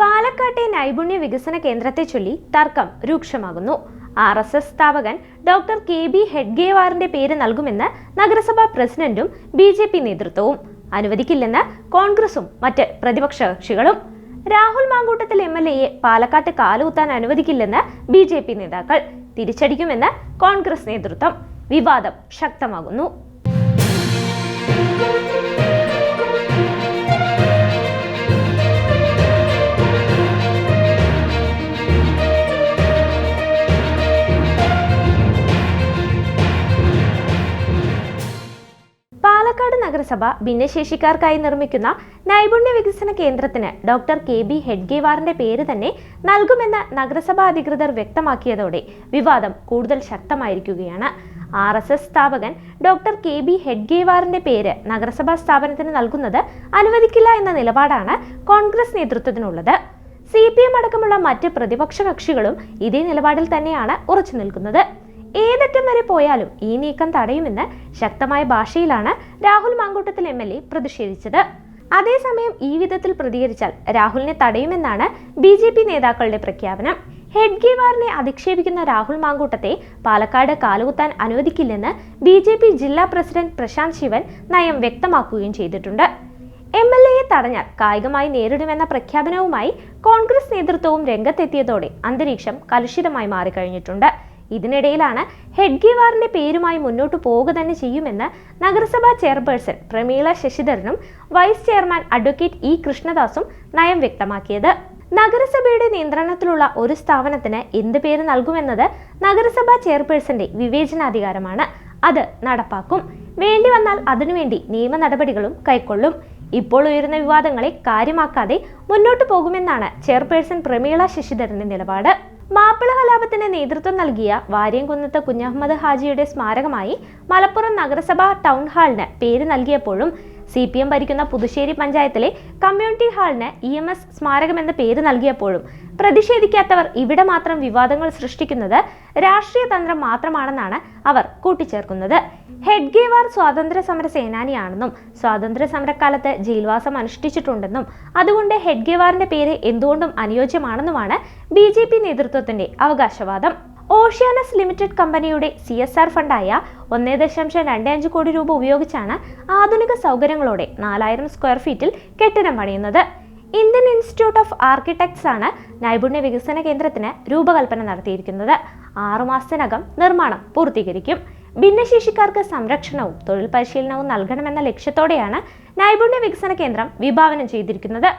പാലക്കാട്ടെ നൈപുണ്യ വികസന കേന്ദ്രത്തെ ചൊല്ലി തർക്കം രൂക്ഷമാകുന്നു. ആർ എസ് എസ് സ്ഥാപകൻ ഡോക്ടർ കെ ബി ഹെഡ്ഗേവാറിന്റെ പേര് നൽകുമെന്ന് നഗരസഭാ പ്രസിഡന്റും ബി ജെ പി നേതൃത്വവും. അനുവദിക്കില്ലെന്ന് കോൺഗ്രസും മറ്റ് പ്രതിപക്ഷ കക്ഷികളും. രാഹുൽ മാങ്കൂട്ടത്തിൽ എം എൽ എയെ പാലക്കാട്ട് കാലുകുത്താൻ അനുവദിക്കില്ലെന്ന് ബി ജെ പി നേതാക്കൾ. തിരിച്ചടിക്കുമെന്ന് കോൺഗ്രസ് നേതൃത്വം. വിവാദം ശക്തമാകുന്നു. നഗരസഭ ഭിന്നശേഷിക്കാർക്കായി നിർമ്മിക്കുന്ന നൈപുണ്യ വികസന കേന്ദ്രത്തിന് ഡോക്ടർ കെ ബി ഹെഡ്ഗേവാറിന്റെ പേര് തന്നെ നൽകുമെന്ന് നഗരസഭാ അധികൃതർ വ്യക്തമാക്കിയതോടെ വിവാദം കൂടുതൽ ശക്തമായിരിക്കുകയാണ്. ആർ എസ് എസ് സ്ഥാപകൻ ഡോക്ടർ കെ ബി ഹെഡ്ഗേവാറിന്റെ പേര് നഗരസഭാ സ്ഥാപനത്തിന് നൽകുന്നത് അനുവദിക്കില്ല എന്ന നിലപാടാണ് കോൺഗ്രസ് നേതൃത്വത്തിനുള്ളത്. സി പി എം അടക്കമുള്ള മറ്റ് പ്രതിപക്ഷ കക്ഷികളും ഇതേ നിലപാടിൽ തന്നെയാണ് ഉറച്ചു നിൽക്കുന്നത്. ഏതറ്റം വരെ പോയാലും ഈ നീക്കം തടയുമെന്ന് ശക്തമായ ഭാഷയിലാണ് Rahul Mamkootathil M L A പ്രതിഷേധിച്ചത്. അതേസമയം ഈ വിധത്തിൽ പ്രതികരിച്ചാൽ രാഹുലിനെ തടയുമെന്നാണ് ബി ജെ പി നേതാക്കളുടെ പ്രഖ്യാപനം. ഹെഡ്ഗേവാറിനെ അധിക്ഷേപിക്കുന്ന രാഹുൽ മാങ്കൂട്ടത്തെ പാലക്കാട് കാലുകുത്താൻ അനുവദിക്കില്ലെന്ന് ബി ജെ പി ജില്ലാ പ്രസിഡന്റ് പ്രശാന്ത് ശിവൻ നയം വ്യക്തമാക്കുകയും ചെയ്തിട്ടുണ്ട്. എം എൽ എയെ തടഞ്ഞാൽ കായികമായി നേരിടുമെന്ന പ്രഖ്യാപനവുമായി കോൺഗ്രസ് നേതൃത്വവും രംഗത്തെത്തിയതോടെ അന്തരീക്ഷം കലുഷിതമായി മാറിക്കഴിഞ്ഞിട്ടുണ്ട്. ഇതിനിടയിലാണ് ഹെഡ്ഗിവാറിന്റെ പേരുമായി മുന്നോട്ട് പോവുക തന്നെ ചെയ്യുമെന്ന് നഗരസഭാ ചെയർപേഴ്സൺ പ്രമീള ശശിധരനും വൈസ് ചെയർമാൻ അഡ്വക്കേറ്റ് ഇ കൃഷ്ണദാസും നയം വ്യക്തമാക്കിയത്. നഗരസഭയുടെ നിയന്ത്രണത്തിലുള്ള ഒരു സ്ഥാപനത്തിന് എന്ത് പേര് നൽകുമെന്നത് നഗരസഭാ ചെയർപേഴ്സന്റെ വിവേചനാധികാരമാണ്. അത് നടപ്പാക്കും. വേണ്ടി വന്നാൽ അതിനുവേണ്ടി നിയമ നടപടികളും കൈക്കൊള്ളും. ഇപ്പോൾ ഉയരുന്ന വിവാദങ്ങളെ കാര്യമാക്കാതെ മുന്നോട്ടു പോകുമെന്നാണ് ചെയർപേഴ്സൺ പ്രമീള ശശിധരന്റെ നിലപാട്. മാപ്പിള കലാപത്തിന് നേതൃത്വം നൽകിയ വാര്യംകുന്നത്ത് കുഞ്ഞഹമ്മദ് ഹാജിയുടെ സ്മാരകമായി മലപ്പുറം നഗരസഭ ടൗൺ ഹാളിന് പേര് നൽകിയപ്പോഴും സി പി എം ഭരിക്കുന്ന പുതുശ്ശേരി പഞ്ചായത്തിലെ കമ്മ്യൂണിറ്റി ഹാളിന് ഇ എം എസ് സ്മാരകം എന്ന പേര് നൽകിയപ്പോഴും പ്രതിഷേധിക്കാത്തവർ ഇവിടെ മാത്രം വിവാദങ്ങൾ സൃഷ്ടിക്കുന്നത് രാഷ്ട്രീയ തന്ത്രം മാത്രമാണെന്നാണ് അവർ കൂട്ടിച്ചേർക്കുന്നത്. ഹെഡ്ഗേവാർ സ്വാതന്ത്ര്യ സമര സേനാനിയാണെന്നും സ്വാതന്ത്ര്യ സമരക്കാലത്ത് ജയിൽവാസം അനുഷ്ഠിച്ചിട്ടുണ്ടെന്നും അതുകൊണ്ട് ഹെഡ്ഗേവാറിന്റെ പേര് എന്തുകൊണ്ടും അനുയോജ്യമാണെന്നുമാണ് ബി നേതൃത്വത്തിന്റെ അവകാശവാദം. ഓഷ്യാനസ് ലിമിറ്റഡ് കമ്പനിയുടെ സി എസ് ആർ ഫണ്ടായ ഒന്നേ ദശാംശം രണ്ട് അഞ്ച് കോടി രൂപ ഉപയോഗിച്ചാണ് ആധുനിക സൗകര്യങ്ങളോടെ നാലായിരം സ്ക്വയർ ഫീറ്റിൽ കെട്ടിടം പണിയുന്നത്. ഇന്ത്യൻ ഇൻസ്റ്റിറ്റ്യൂട്ട് ഓഫ് ആർക്കിടെക്ട്സ് ആണ് നൈപുണ്യ വികസന കേന്ദ്രത്തിന് രൂപകൽപ്പന നടത്തിയിരിക്കുന്നത്. ആറുമാസത്തിനകം നിർമ്മാണം പൂർത്തീകരിക്കും. ഭിന്നശേഷിക്കാർക്ക് സംരക്ഷണവും തൊഴിൽ പരിശീലനവും നൽകണമെന്ന ലക്ഷ്യത്തോടെയാണ് നൈപുണ്യ വികസന കേന്ദ്രം വിഭാവനം ചെയ്തിരിക്കുന്നത്.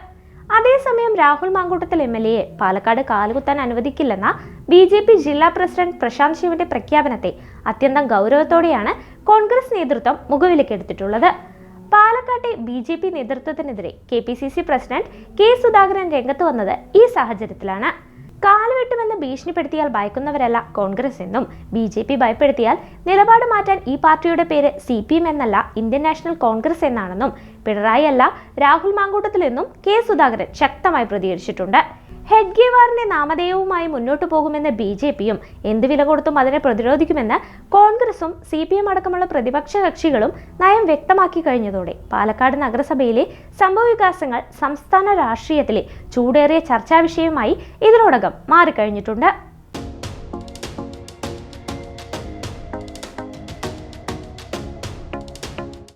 അതേസമയം രാഹുൽ മാങ്കൂട്ടത്തിൽ എം എൽ എയെ പാലക്കാട് കാലുകുത്താൻ അനുവദിക്കില്ലെന്ന ബി ജെ പി ജില്ലാ പ്രസിഡന്റ് പ്രശാന്ത് ശിവന്റെ പ്രഖ്യാപനത്തെ അത്യന്തം ഗൗരവത്തോടെയാണ് കോൺഗ്രസ് നേതൃത്വം മുഖവിലക്കെടുത്തിട്ടുള്ളത്. പാലക്കാട്ടെ B J P നേതൃത്വത്തിനെതിരെ K P C C president K Sudhakaran രംഗത്ത് വന്നത് ഈ സാഹചര്യത്തിലാണ്. കാലുവെട്ടുമെന്ന് ഭീഷണിപ്പെടുത്തിയാൽ ഭയക്കുന്നവരല്ല കോൺഗ്രസ് എന്നും ബി ജെ പി ഭയപ്പെടുത്തിയാൽ നിലപാട് മാറ്റാൻ ഈ പാർട്ടിയുടെ പേര് സി പി എം എന്നല്ല ഇന്ത്യൻ നാഷണൽ കോൺഗ്രസ് എന്നാണെന്നും പിണറായി അല്ല രാഹുൽ മാങ്കൂട്ടത്തിൽ എന്നും കെ സുധാകരൻ ശക്തമായി പ്രതികരിച്ചിട്ടുണ്ട്. ഹെഡ്ഗേവാറിന്റെ നാമധേയവുമായി മുന്നോട്ടു പോകുമെന്ന് ബി ജെ പിയും എന്ത് വില കൊടുത്തും അതിനെ പ്രതിരോധിക്കുമെന്ന് കോൺഗ്രസും സി പി എം അടക്കമുള്ള പ്രതിപക്ഷ കക്ഷികളും നയം വ്യക്തമാക്കി കഴിഞ്ഞതോടെ പാലക്കാട് നഗരസഭയിലെ സംഭവവികാസങ്ങൾ സംസ്ഥാന രാഷ്ട്രീയത്തിലെ ചൂടേറിയ ചർച്ചാ വിഷയമായി ഇതിനോടകം മാറിക്കഴിഞ്ഞിട്ടുണ്ട്.